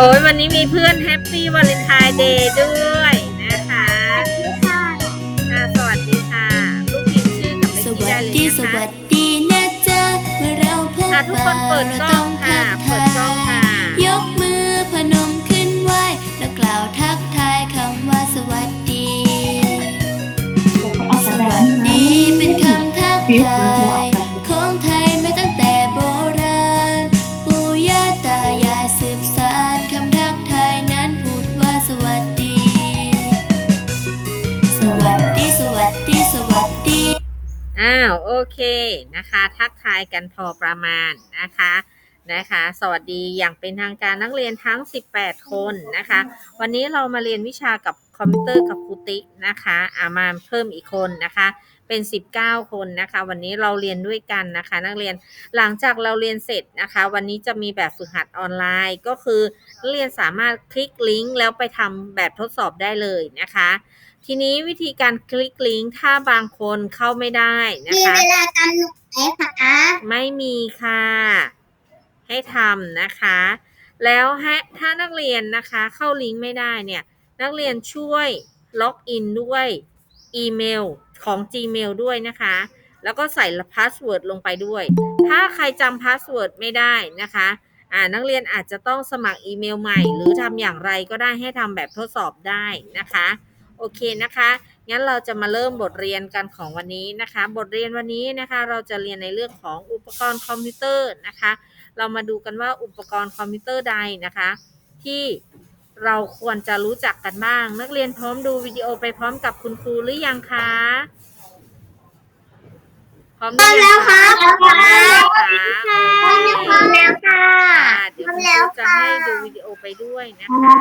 โอ้ยวันนี้มีเพื่อนแฮปปี้วาเลนไทน์เดย์ด้วยนะคะค่ะสวัสดีค่ะ ลูกพิมพ์ชื่อกับสเมื่อกี้วัได้สเลยดีนะสคะวัสดีนะจ๊ะเมื่อเราพบอะทุกคนเปิดกล้องค่ะเปิดกล้องค่ะ ยกมือพนมขึ้นไหวแล้วกล่าวทักทายคำว่าสวัสดี สวัสดีเป็นคำทักทาย นะคะ ทักทายกันพอประมาณนะคะนะคะ สวัสดีอย่างเป็นทางการนักเรียนทั้ง 18 คนนะคะ วันนี้เรามาเรียนวิชากับคอมพิวเตอร์กับครูติ๊กนะคะอามาเพิ่มอีกคนนะคะ เป็น 19 คนนะคะ วันนี้เราเรียนด้วยกันนะคะ นักเรียนหลังจากเราเรียนเสร็จนะคะ วันนี้จะมีแบบฝึกหัดออนไลน์ก็คือนักเรียนสามารถคลิกลิงก์แล้วไปทำแบบทดสอบได้เลยนะคะ ทีนี้วิธีการคลิกลิงก์ถ้าบางคนเข้าไม่ได้นะมีคะเวลากำหนดไหมคะไม่มีค่ะ ให้ทำนะคะ แล้วให้ถ้านักเรียนนะคะเข้าลิงก์ไม่ได้เนี่ยนักเรียนช่วยล็อกอินด้วยอีเมล ของ Gmail ด้วยนะคะ แล้วก็ใส่พาสเวิร์ดลงไปด้วย ถ้าใครจำพาสเวิร์ดไม่ได้นะคะอ่านักเรียนอาจจะต้องสมัครอีเมลใหม่ หรือทำอย่างไรก็ได้ให้ทำแบบทดสอบได้นะคะ โอเคนะคะ งั้นเราจะมาเริ่มบทเรียนกันของวันนี้นะคะ บทเรียนวันนี้นะคะ เราจะเรียนในเรื่องของอุปกรณ์คอมพิวเตอร์นะคะ เรามาดูกันว่าอุปกรณ์คอมพิวเตอร์ใดนะคะ ที่ เราควรจะรู้จักกันบ้าง นักเรียนพร้อมดูวิดีโอไปพร้อมกับคุณครูหรือยังคะพร้อมหรือยังคะพร้อมแล้วค่ะพร้อมแล้วค่ะค่ะเดี๋ยวคุณครูจะให้ดูวิดีโอไปด้วยนะคะ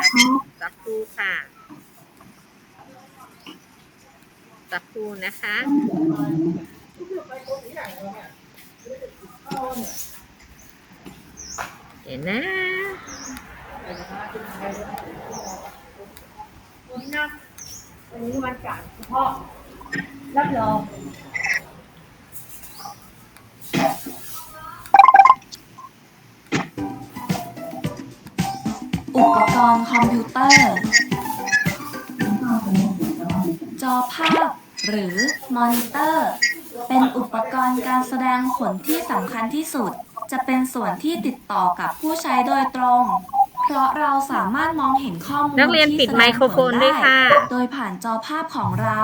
สักครู่ค่ะสักครู่นะคะเดี๋ย วนะวันนี้วันจันทร์พ่อรับรองอุปกรณ์คอมพิวเตอร์ จอภาพหรือมอนิเตอร์ เป็นอุปกรณ์การแสดงผลที่สำคัญที่สุด จะเป็นส่วนที่ติดต่อกับผู้ใช้โดยตรง เพราะเราสามารถมองเห็นข้อมูลนักเรียนปิดที่แสไมโครโฟนด้วยค่ะ โดยผ่านจอภาพของเรา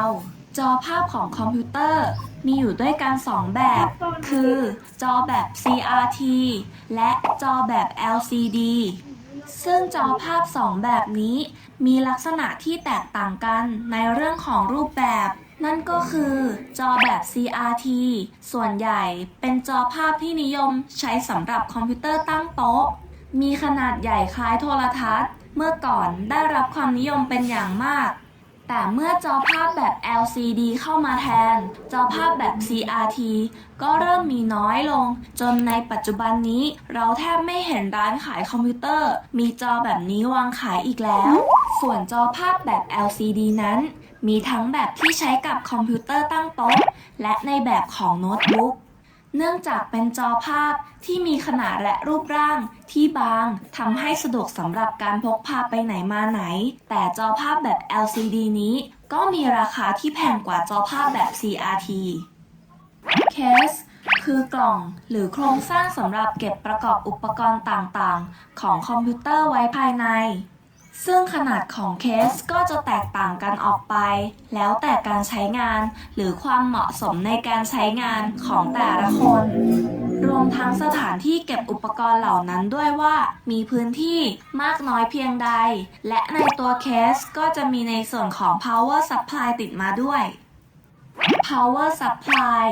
จอภาพของคอมพิวเตอร์ มีอยู่ด้วยกันสองแบบ คือ จอแบบ CRT และจอแบบ LCD ซึ่งจอภาพสองแบบนี้ มีลักษณะที่แตกต่างกันในเรื่องของรูปแบบ นั่นก็คือจอแบบ CRT ส่วนใหญ่เป็นจอภาพที่นิยมใช้สำหรับคอมพิวเตอร์ตั้งโต๊ะ มีขนาดใหญ่คล้ายโทรทัศน์ เมื่อก่อนได้รับความนิยมเป็นอย่างมาก แต่เมื่อจอภาพแบบ LCD เข้ามาแทน จอภาพแบบ CRT ก็เริ่มมีน้อยลง จนในปัจจุบันนี้เราแทบไม่เห็นร้านขายคอมพิวเตอร์ มีจอแบบนี้วางขายอีกแล้ว ส่วนจอภาพแบบ LCD นั้น มีทั้งแบบที่ใช้กับคอมพิวเตอร์ตั้งโต๊ะ และในแบบของโน้ตบุ๊ก เนื่องจากเป็นจอภาพที่มีขนาดและรูปร่างที่บางทำให้สะดวกสำหรับการพกพาไปไหนมาไหน แต่จอภาพแบบ LCD นี้ก็มีราคาที่แพงกว่าจอภาพแบบ CRT Case คือกล่องหรือโครงสร้างสำหรับเก็บประกอบอุปกรณ์ต่างๆ ของคอมพิวเตอร์ไว้ภายใน ซึ่งขนาดของเคสก็จะแตกต่างกันออกไป แล้วแต่การใช้งาน หรือความเหมาะสมในการใช้งานของแต่ละคน รวมทั้งสถานที่เก็บอุปกรณ์เหล่านั้นด้วยว่า มีพื้นที่มากน้อยเพียงใด และในตัวเคสก็จะมีในส่วนของ power supply ติดมาด้วย power supply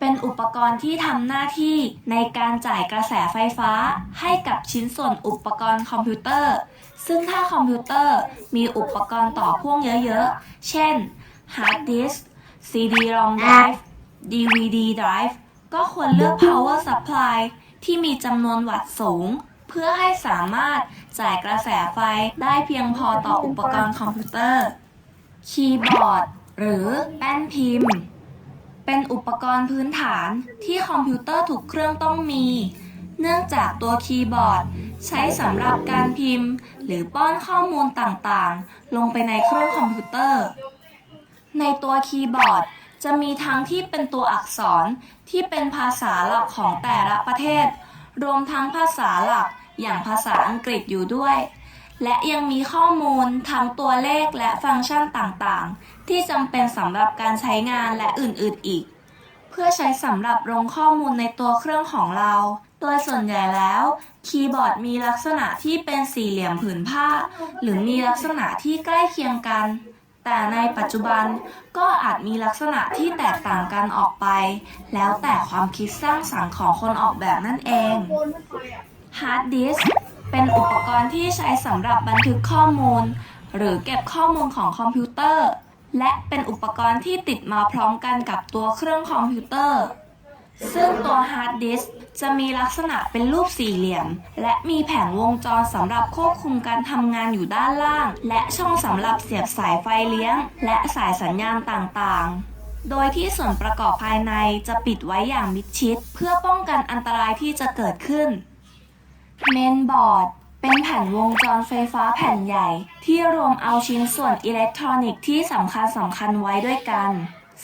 เป็นอุปกรณ์ที่ทำหน้าที่ในการจ่ายกระแสไฟฟ้าให้กับชิ้นส่วนอุปกรณ์คอมพิวเตอร์ ซึ่งถ้าคอมพิวเตอร์มีอุปกรณ์ต่อพ่วงเยอะๆ เช่น hard disk CD-ROM drive DVD drive ก็ควรเลือก power supply ที่มีจำนวนวัตต์สูง เพื่อให้สามารถจ่ายกระแสไฟได้เพียงพอต่ออุปกรณ์คอมพิวเตอร์ คีย์บอร์ด หรือแป้นพิมพ์ เป็นอุปกรณ์พื้นฐานที่คอมพิวเตอร์ทุกเครื่องต้องมี เนื่องจากตัวคีย์บอร์ด ใช้สำหรับการพิมพ์ หรือป้อนข้อมูลต่างๆ ลงไปในเครื่องคอมพิวเตอร์ ในตัวคีย์บอร์ดจะมีทั้งที่เป็นตัวอักษรที่เป็นภาษาหลักของแต่ละประเทศ รวมทั้งภาษาหลักอย่างภาษาอังกฤษอยู่ด้วย และยังมีข้อมูลทั้งตัวเลขและฟังก์ชันต่างๆ ที่จำเป็นสำหรับการใช้งานและอื่นๆอีก เพื่อใช้สำหรับลงข้อมูลในตัวเครื่องของเรา โดยส่วนใหญ่แล้ว คีย์บอร์ดมีลักษณะที่เป็นสี่เหลี่ยมผืนผ้า หรือมีลักษณะที่ใกล้เคียงกัน แต่ในปัจจุบันก็อาจมีลักษณะที่แตกต่างกันออกไป แล้วแต่ความคิดสร้างสรรค์ของคนออกแบบนั่นเองฮาร์ดดิสเป็นอุปกรณ์ที่ใช้สำหรับบันทึกข้อมูล หรือเก็บข้อมูลของคอมพิวเตอร์ และเป็นอุปกรณ์ที่ติดมาพร้อมกันกับตัวเครื่องคอมพิวเตอร์ ซึ่งตัวฮาร์ดดิส จะมีลักษณะเป็นรูปสี่เหลี่ยม และมีแผงวงจรสำหรับควบคุมการทำงานอยู่ด้านล่าง และช่องสำหรับเสียบสายไฟเลี้ยง และสายสัญญาณต่างๆโดยที่ส่วนประกอบภายในจะปิดไว้อย่างมิดชิด เพื่อป้องกันอันตรายที่จะเกิดขึ้น เมนบอร์ด เป็นแผ่นวงจรไฟฟ้าแผ่นใหญ่ ที่รวมเอาชิ้นส่วนอิเล็กทรอนิกส์ที่สำคัญสำคัญไว้ด้วยกัน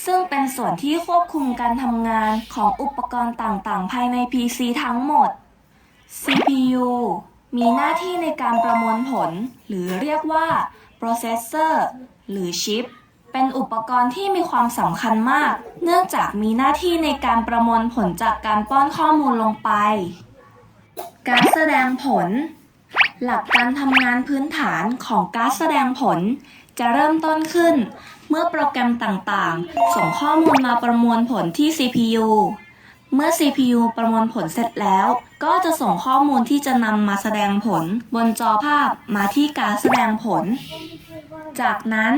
ซึ่งเป็นส่วนที่ควบคุมการทำงานของอุปกรณ์ต่างๆ ภายใน PC ทั้งหมด CPU มีหน้าที่ในการประมวลผล หรือเรียกว่า processor หรือชิป เป็นอุปกรณ์ที่มีความสำคัญมาก เนื่องจากมีหน้าที่ในการประมวลผลจากการป้อนข้อมูลลงไป การแสดงผล หลักการทำงานพื้นฐานของการแสดงผลจะเริ่มต้นขึ้น เมื่อโปรแกรมต่างๆ ส่งข้อมูลมาประมวลผลที่ CPU เมื่อ CPU ประมวลผลเสร็จแล้ว ก็จะส่งข้อมูลที่จะนำมาแสดงผลบนจอภาพมาที่การแสดงผล จากนั้น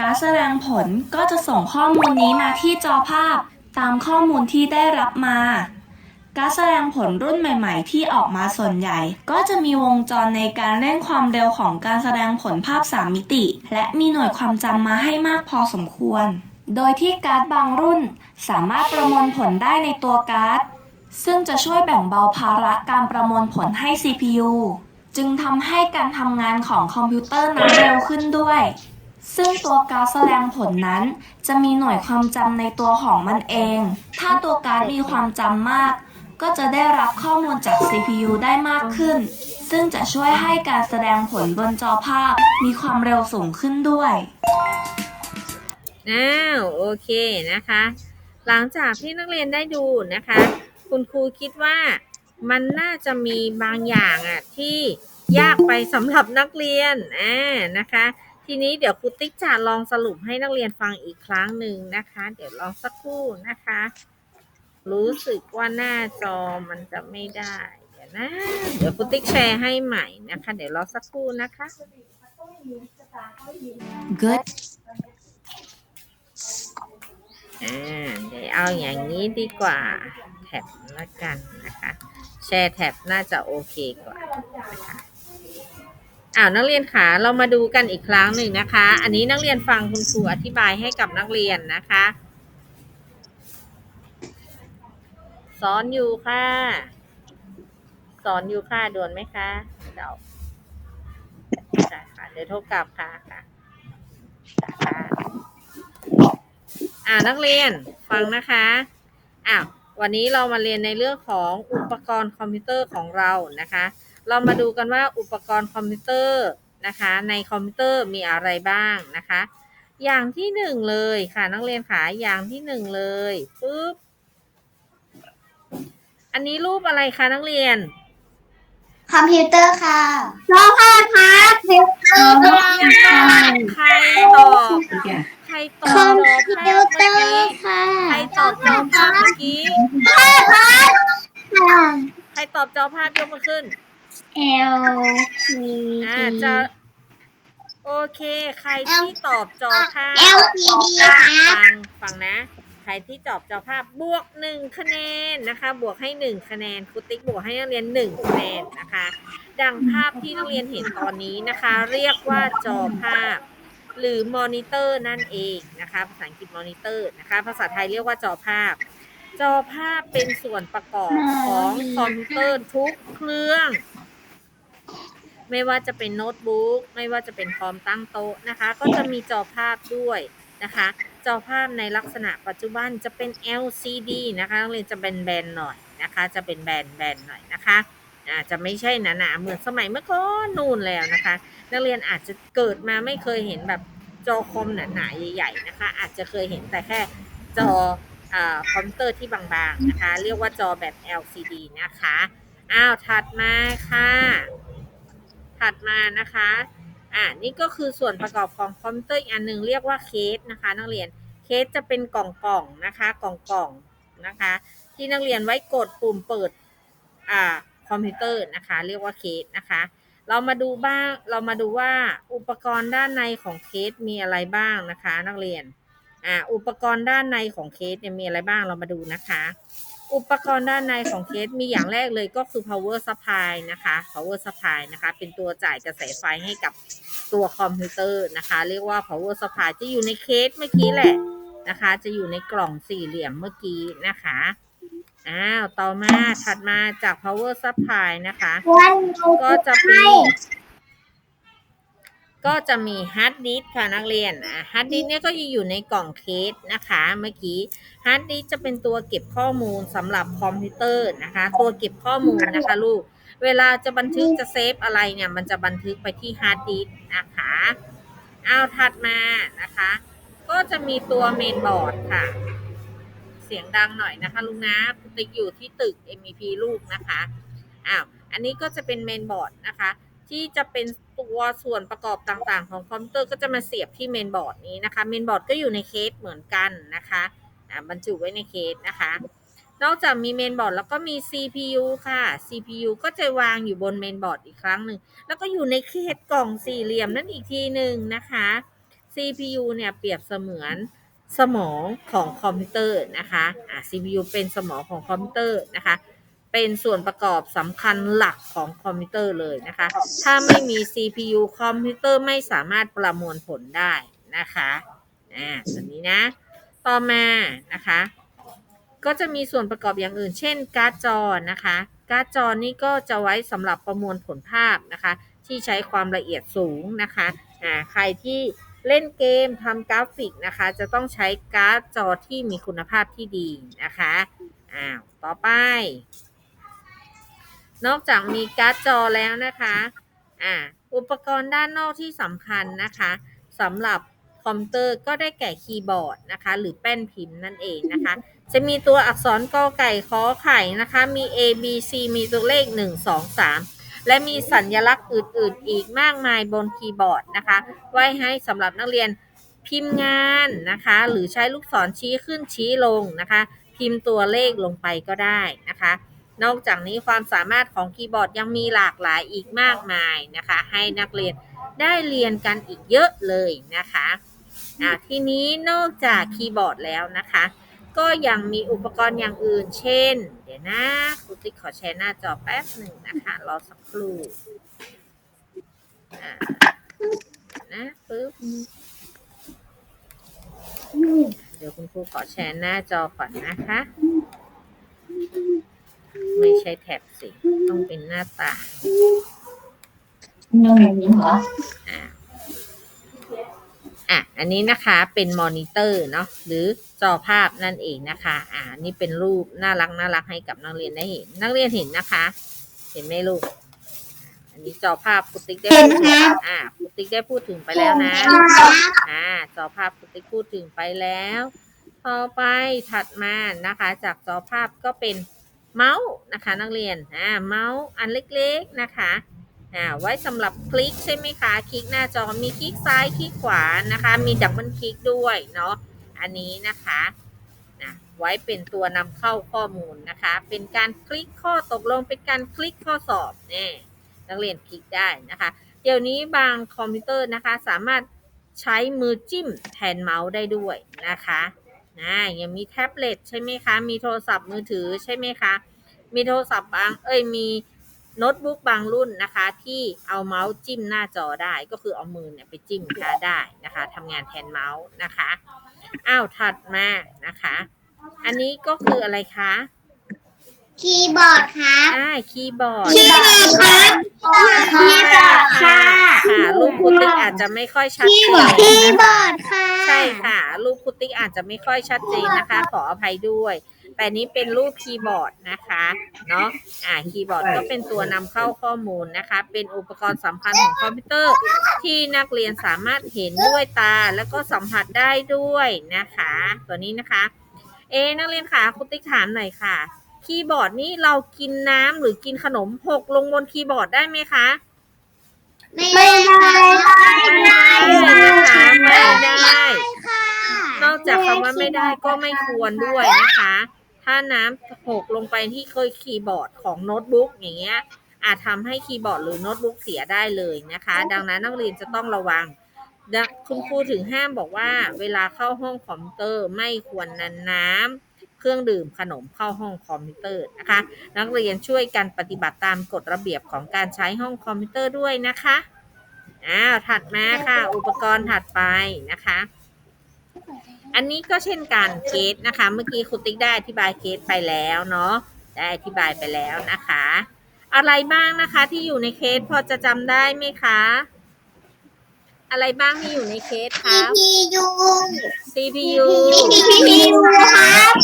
การแสดงผลก็จะส่งข้อมูลนี้มาที่จอภาพ ตามข้อมูลที่ได้รับมา การแสดงผลรุ่นใหม่ ๆ ที่ออกมาส่วนใหญ่ ก็จะมีวงจรในการเร่งความเร็วของการแสดงผลภาพ 3 มิติ และมีหน่วยความจำมาให้มากพอสมควร โดยที่การ์ดบางรุ่น สามารถประมวลผลได้ในตัวการ์ด ซึ่งจะช่วยแบ่งเบาภาระการประมวลผลให้ CPU จึงทำให้การทำงานของคอมพิวเตอร์นั้นเร็วขึ้นด้วย ซึ่งตัวการ์ดแสดงผลนั้น จะมีหน่วยความจำในตัวของมันเอง ถ้าตัวการ์ดมีความจำมาก ก็จะได้รับข้อมูลจาก CPU ได้มากขึ้น ซึ่งจะช่วยให้การแสดงผลบนจอภาพมีความเร็วสูงขึ้นด้วย อ้าวโอเคนะคะ หลังจากที่นักเรียนได้ดูนะคะ คุณครูคิดว่ามันน่าจะมีบางอย่างอะที่ยากไปสำหรับนักเรียนอ่านะคะ ทีนี้เดี๋ยวครูติ๊กจะลองสรุปให้นักเรียนฟังอีกครั้งหนึ่งนะคะ เดี๋ยวลองสักครู่นะคะ รู้สึกว่าหน้าจอมันจะไม่ได้ เดี๋ยวนะ เดี๋ยวครูติ๊กแชร์ให้ใหม่นะคะ เดี๋ยวรอสักครู่นะคะ Good อ่าเดี๋ยวเอาอย่างนี้ดีกว่า แท็บละกันนะคะ แชร์แท็บน่าจะโอเคกว่านะคะอ้าวนักเรียนขาเรามาดูกันอีกครั้งหนึ่งนะคะ อันนี้นักเรียนฟังคุณครูอธิบายให้กับนักเรียนนะคะ สอนอยู่ค่ะ สอนอยู่ค่ะด่วนไหมคะเดี๋ยวค่ะค่ะเดี๋ยวโทรกลับค่ะค่ะค่ะอ่านักเรียนฟังนะคะอ้าววันนี้เรามาเรียนในเรื่องของอุปกรณ์คอมพิวเตอร์ของเรานะคะ เรามาดูกันว่าอุปกรณ์คอมพิวเตอร์นะคะ ในคอมพิวเตอร์มีอะไรบ้างนะคะ อย่างที่หนึ่งเลยค่ะนักเรียนขาอย่างที่หนึ่งเลยปุ๊บ อันนี้รูปอะไรคะนักเรียน คอมพิวเตอร์ค่ะจอภาพครับคอมพิวเตอร์ค่ะใครตอบใครตอบคอมจอพิภาวพเตเมื่ออกี้ร์ค่ะใครตอบจอภาพเมื่อกี้ใครตอบจอภาพยกมือขึ้นเอลซีอ่าจะโอเค ใครที่ตอบจอภาพเอลซีดีครับฟังฟังนะใค รที่ตอบจอภาพบวกหนึ่งคะแนนนะคะ บวกให้หนึ่งคะแนนครูติ๊กบวกให้นักเรียนหนึ่งคะแนนนะคะ ดังภาพที่นักเรียนเห็นตอนนี้นะคะ เรียกว่าจอภาพ หรือมอนิเตอร์นั่นเองนะคะ ภาษาอังกฤษมอนิเตอร์นะคะ ภาษาไทยเรียกว่าจอภาพ จอภาพเป็นส่วนประกอบของคอมพิวเตอร์ทุกเครื่องไม่ว่าจะเป็นโน้ตบุ๊กไม่ว่าจะเป็นคอมตั้งโต๊ะนะคะ ก็จะมีจอภาพด้วยนะคะ จอภาพในลักษณะปัจจุบันจะเป็น LCD นะคะนักเรียนจะเป็นแบนๆหน่อยนะคะ จะเป็นแบนแบนๆหน่อยนะคะอาจะไม่ใช่หนาๆเหมือนสมัยเมื่อก่อนนู่นแล้วนะคะ นักเรียนอาจจะเกิดมาไม่เคยเห็นแบบจอคอมหนาๆใหญ่ๆนะคะ อาจจะเคยเห็นแต่แค่จออคอมพิวเตอร์ที่บางๆนะคะ เรียกว่าจอแบบ LCD นะคะ อ้าว ถัดมาค่ะ ถัดมานะคะ อ่านี่ก็คือส่วนประกอบของคอมพิวเตอร์อีกอันหนึ่งเรียกว่าเคสนะคะนักเรียนเคสจะเป็นกล่องๆนะคะกล่องๆนะคะ ที่นักเรียนไว้กดปุ่มเปิดอ่าคอมพิวเตอร์นะคะ เรียกว่าเคสนะคะ เรามาดูบ้างเรามาดูว่าอุปกรณ์ด้านในของเคสมีอะไรบ้างนะคะ นักเรียนอ่าอุปกรณ์ด้านในของเคสเนี่ยมีอะไรบ้างเรามาดูนะคะ อุปกรณ์ด้านในของเคสมีอย่างแรกเลยก็คือ power supply นะคะ power supply นะคะ เป็นตัวจ่ายกระแสไฟให้กับตัวคอมพิวเตอร์นะคะ เรียกว่า power supply จะอยู่ในเคสเมื่อกี้แหละนะคะ จะอยู่ในกล่องสี่เหลี่ยมเมื่อกี้นะคะอ้าวต่อมาถัดมาจาก power supply นะคะวันหนูก็จะให้มี ก็จะมีฮาร์ดดิสก์ค่ะนักเรียนอ่าฮาร์ดดิสก์เนี่ยก็จะอยู่ในกล่องเคสนะคะเมื่อกี้ฮาร์ดดิสก์จะเป็นตัวเก็บข้อมูลสำหรับคอมพิวเตอร์นะคะ ตัวเก็บข้อมูลนะคะลูก เวลาจะบันทึกจะเซฟอะไรเนี่ยมันจะบันทึกไปที่ฮาร์ดดิสก์นะคะเอาถัดมานะคะ ก็จะมีตัวเมนบอร์ดค่ะ เสียงดังหน่อยนะคะลุงนะติ๊กอยู่ที่ตึก MEP ลูกนะคะอ้าวอันนี้ก็จะเป็นเมนบอร์ดนะคะ ที่จะเป็น ตัวส่วนประกอบต่างๆ ของคอมพิวเตอร์ก็จะมาเสียบที่เมนบอร์ดนี้นะคะเมนบอร์ดก็อยู่ในเคสเหมือนกันนะคะอ่าบรรจุไว้ในเคสนะคะ นอกจากมีเมนบอร์ดแล้วก็มี CPU ค่ะ CPU ก็จะวางอยู่บนเมนบอร์ดอีกครั้งหนึ่งแล้วก็อยู่ในเคสกล่องสี่เหลี่ยมนั่นอีกทีหนึ่งนะคะ CPU เนี่ยเปรียบเสมือนสมองของคอมพิวเตอร์นะคะอ่า CPU เป็นสมองของคอมพิวเตอร์นะคะ เป็นส่วนประกอบสำคัญหลักของคอมพิวเตอร์เลยนะคะ ถ้าไม่มี CPU คอมพิวเตอร์ไม่สามารถประมวลผลได้นะคะอ่าตัวนี้นะ ต่อมานะคะ ก็จะมีส่วนประกอบอย่างอื่น เช่น การ์ดจอนะคะ การ์ดจอนี่ก็จะไว้สำหรับประมวลผลภาพนะคะ ที่ใช้ความละเอียดสูงนะคะอ่าใครที่เล่นเกมทำกราฟิกนะคะ จะต้องใช้การ์ดจอที่มีคุณภาพที่ดีนะคะอ้าวต่อไป นอกจากมีการ์ดจอแล้วนะคะอ่าอุปกรณ์ด้านนอกที่สำคัญนะคะสำหรับคอมพิวเตอร์ก็ได้แก่คีย์บอร์ดนะคะหรือแป้นพิมพ์นั่นเองนะคะ จะมีตัวอักษรกอไก่ขอไข่นะคะ มี A B C มีตัวเลข 1 2 3 และมีสัญลักษณ์อื่น ๆ อีกมากมายบนคีย์บอร์ดนะคะ ไว้ให้สำหรับนักเรียนพิมพ์งานนะคะ หรือใช้ลูกศรชี้ขึ้นชี้ลงนะคะ พิมพ์ตัวเลขลงไปก็ได้นะคะ นอกจากนี้ความสามารถของคีย์บอร์ดยังมีหลากหลายอีกมากมายนะคะ ให้นักเรียนได้เรียนกันอีกเยอะเลยนะคะอ่าทีนี้นอกจากคีย์บอร์ดแล้วนะคะ ก็ยังมีอุปกรณ์อย่างอื่น เช่น เดี๋ยวนะครูติ๊กขอแชร์หน้าจอแป๊บหนึ่งนะคะรอสักครู่อ่านะปึ๊บเดี๋ยวคุณครูขอแชร์หน้าจอก่อนนะคะ ไม่ใช่แท็บสิ ต้องเป็นหน้าต่างหนึ่งเหรออะอะ อันนี้นะคะเป็นมอนิเตอร์เนาะหรือจอภาพนั่นเองนะคะ อ่า นี่เป็นรูปน่ารักน่ารักให้กับนักเรียนได้เห็น นักเรียนเห็นนะคะ เห็นไหมลูก อันนี้จอภาพปุติกได้พูดถึงอ่าปุติกได้พูดถึงไปแล้วนะ อ่า จอภาพปุติกพูดถึงไปแล้ว ต่อไปถัดมานะคะ จากจอภาพก็เป็น เมาส์นะคะนักเรียนอ่าเมาส์อันเล็กๆนะคะอ่าไว้สำหรับคลิกใช่ไหมคะคลิกหน้าจอมีคลิกซ้ายคลิกขวานะคะมีดับเบิลคลิกด้วยเนาะอันนี้นะคะนะไว้เป็นตัวนำเข้าข้อมูลนะคะ เป็นการคลิกข้อตกลงเป็นการคลิกข้อสอบเนี่ยนักเรียนคลิกได้นะคะ เดี๋ยวนี้บางคอมพิวเตอร์นะคะสามารถใช้มือจิ้มแทนเมาส์ได้ด้วยนะคะ นะยังมีแท็บเล็ตใช่ไหมคะ มีโทรศัพท์มือถือใช่ไหมคะ มีโทรศัพท์บางเอ้ยมีโน้ตบุ๊กบางรุ่นนะคะ ที่เอาเมาส์จิ้มหน้าจอได้ก็คือเอามือเนี่ยไปจิ้มค่ะได้นะคะทำงานแทนเมาส์นะคะอ้าวถัดมานะคะ อันนี้ก็คืออะไรคะ คีย์บอร์ดครับอ่าคีย์บอร์ดคีย์บอร์ดครับคีย์บอร์ดค่ะค่ะรูปคุติ๊กอาจจะไม่ค่อยชัดคีย์เจบอร์ดนคีย์บอร์ดค่ะ ใช่ค่ะรูปคุติ๊กอาจจะไม่ค่อยชัดเจนนะคะ ขออภัยด้วย แต่นี้เป็นรูปคีย์บอร์ดนะคะเนาะอ่าคีย์บอร์ดก็เป็นตัวนำเข้าข้อมูลนะคะ เป็นอุปกรณ์สำคัญของคอมพิวเตอร์ ที่นักเรียนสามารถเห็นด้วยตาแล้วก็สัมผัสได้ด้วยนะคะ ตัวนี้นะคะ เอะนักเรียนค่ะคุณติ๊กถามหน่อยค่ะ คีย์บอร์ดนี่เรากินน้ำหรือกินขนมหกลงบนคีย์บอร์ดได้ไหมคะ ไม่ได้ไม่ได้ไม่ได้นะคะไม่ได้ค่ะนอกจากคำว่าไม่ได้ก็ไม่ควรด้วยนะคะ ถ้าน้ำหกลงไปที่เคยคีย์บอร์ดของโน้ตบุ๊กอย่างเงี้ย อาจทำให้คีย์บอร์ดหรือโน้ตบุ๊กเสียได้เลยนะคะ ดังนั้นนักเรียนจะต้องระวังดังคุณครูถึงห้ามบอกว่า เวลาเข้าห้องคอมพิวเตอร์ไม่ควรนันน้ำ เครื่องดื่มขนมเข้าห้องคอมพิวเตอร์นะคะ นักเรียนช่วยกันปฏิบัติตามกฎระเบียบของการใช้ห้องคอมพิวเตอร์ด้วยนะคะอ้าวถัดมาค่ะ อุปกรณ์ถัดไปนะคะ อันนี้ก็เช่นกันเคสนะคะ เมื่อกี้ครูติ๊กได้อธิบายเคสไปแล้วเนาะได้อธิบายไปแล้วนะคะ อะไรบ้างนะคะที่อยู่ในเคสพอจะจำได้ไหมคะ อะไรบ้างที่อยู่ในเคสคะพียู CPU พียูครับ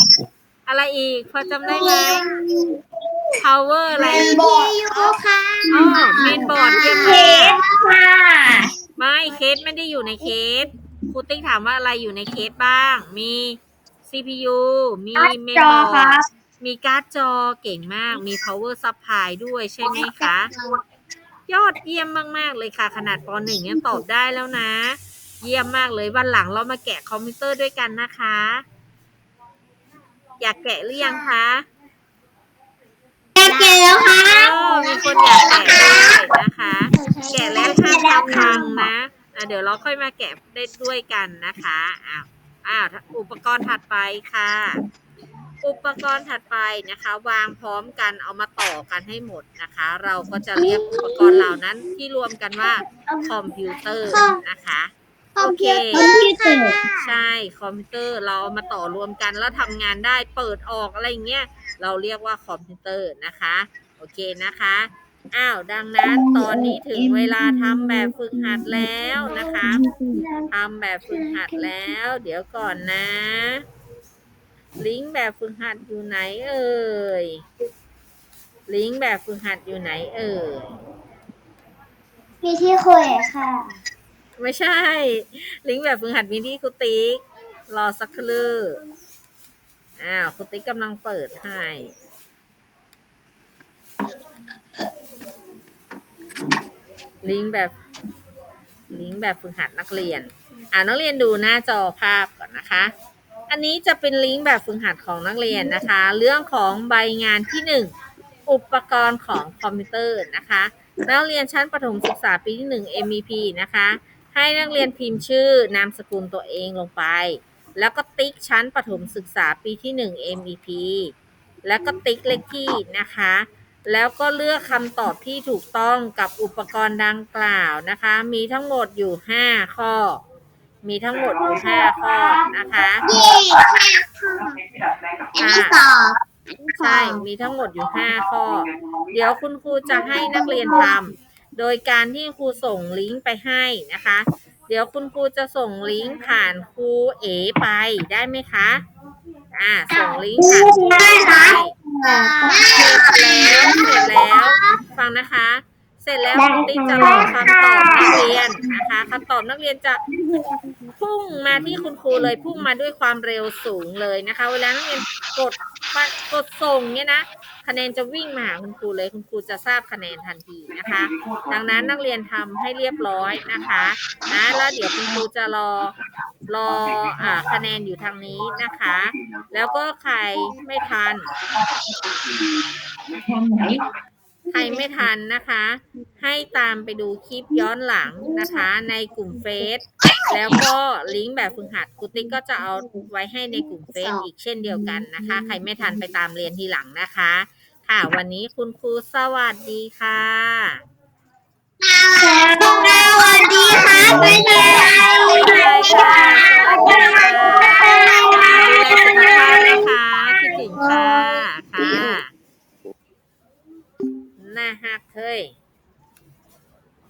อะไรอีก พอจำได้ไหม power อะไรพียูค่ะอ๋อเมนบอร์ดเยี่ยมเคมากสค่ะไม่เคสไม่ได้อยู่ในเคสครูติ๊กถามว่าอะไรอยู่ในเคสบ้าง มี CPU มีเมนบอร์ดมีการ์ดจอเก่งมาก มี power supply ด้วยใช่ไหมคะ ยอดเยี่ยมมาก ๆ เลยค่ะ ขนาดป .1 เนี่ยตอบได้แล้วนะ เยี่ยมมากเลยวันหลังเรามาแกะคอมพิวเตอร์ด้วยกันนะคะ อยากแกะหรือยังคะแก้เจแล้วค่ะอ๋อมีคนอยากแกะด้วยนะคะ แกะแล้วห้ามทำพังนะอะเดี๋ยวเราค่อยมาแกะได้ด้วยกันนะคะอ้าวอ้าวอุปกรณ์ถัดไปค่ะ อุปกรณ์ถัดไปนะคะ วางพร้อมกันเอามาต่อกันให้หมดนะคะ เราก็จะเรียกอุปกรณ์เหล่านั้นที่รวมกันว่าคอมพิวเตอร์นะคะคอมพิวเตอร์ค่ะใช่คอมพิวเตอร์เราเอามาต่อรวมกันแล้วทำงานได้เปิดออกอะไรอย่างเงี้ยเราเรียกว่าคอมพิวเตอร์นะคะโอเคนะคะอ้าวดังนั้นตอนนี้ถึงเวลาทำแบบฝึกหัดแล้วนะคะทำแบบฝึกหัดแล้ว เดี๋ยวก่อนนะ ลิงก์แบบฝึกหัดอยู่ไหนเอ่ย ลิงก์แบบฝึกหัดอยู่ไหนเอ่ย มีที่คุยค่ะ ไม่ใช่ ลิงก์แบบฝึกหัดมีที่คุติ๊กรอสักครู่อ้าวคุติ๊กกำลังเปิดให้ลิงก์แบบลิงก์แบบฝึกหัดนักเรียน อ่านักเรียนดูหน้าจอภาพก่อนนะคะ อันนี้จะเป็นลิงก์แบบฝึกหัดของนักเรียนนะคะ เรื่องของใบงานที่หนึ่งอุปกรณ์ของคอมพิวเตอร์นะคะ นักเรียนชั้นประถมศึกษาปีที่หนึ่ง MEP นะคะ ให้นักเรียนพิมพ์ชื่อนามสกุลตัวเองลงไป แล้วก็ติ๊กชั้นประถมศึกษาปีที่หนึ่ง MEP แล้วก็ติ๊กเลขที่นะคะ แล้วก็เลือกคำตอบที่ถูกต้องกับอุปกรณ์ดังกล่าวนะคะ มีทั้งหมดอยู่ 5 ข้อ มีทั้งหมดอยู่5ข้อนะคะเย่อันที่สองใช่ มีทั้งหมดอยู่5ข้อ เดี๋ยวคุณครูจะให้นักเรียนทำโดยการที่ครูส่งลิงก์ไปให้นะคะ เดี๋ยวคุณครูจะส่งลิงก์ผ่านครูเอไปได้ไหมคะ อ่า ส่งลิงก์ผ่านครูเอไปเสร็จแล้วเสร็จแล้ว ฟังนะคะ เสร็จแล้วคุณติ๊กจะรอคำตอบนักเรียนนะคะคำตอบนักเรียนจะพุ่งมาที่คุณครูเลยพุ่งมาด้วยความเร็วสูงเลยนะคะ เวลานักเรียนกดปะกดส่งเนี่ยนะ คะแนนจะวิ่งมาหาคุณครูเลยคุณครูจะทราบคะแนนทันทีนะคะ ดังนั้นนักเรียนทำให้เรียบร้อยนะคะนะแล้วเดี๋ยวคุณครูจะรอรออ่าคะแนนอยู่ทางนี้นะคะ แล้วก็ใครไม่ทัน ใครไม่ทันนะคะ ให้ตามไปดูคลิปย้อนหลังนะคะ ในกลุ่มเฟซแล้วก็ลิงก์แบบฝึกหัดกุติ๊กก็จะเอาไว้ให้ในกลุ่มเฟซอีกเช่นเดียวกันนะคะ ใครไม่ทันไปตามเรียนทีหลังนะคะ ค่ะ วันนี้คุณครูสวัสดีค่ะสวัสดีค่ะบ๊ายบายค่ะสวัสดีค่ะคิดถึงค่ะค่ะ น้าฮักเคย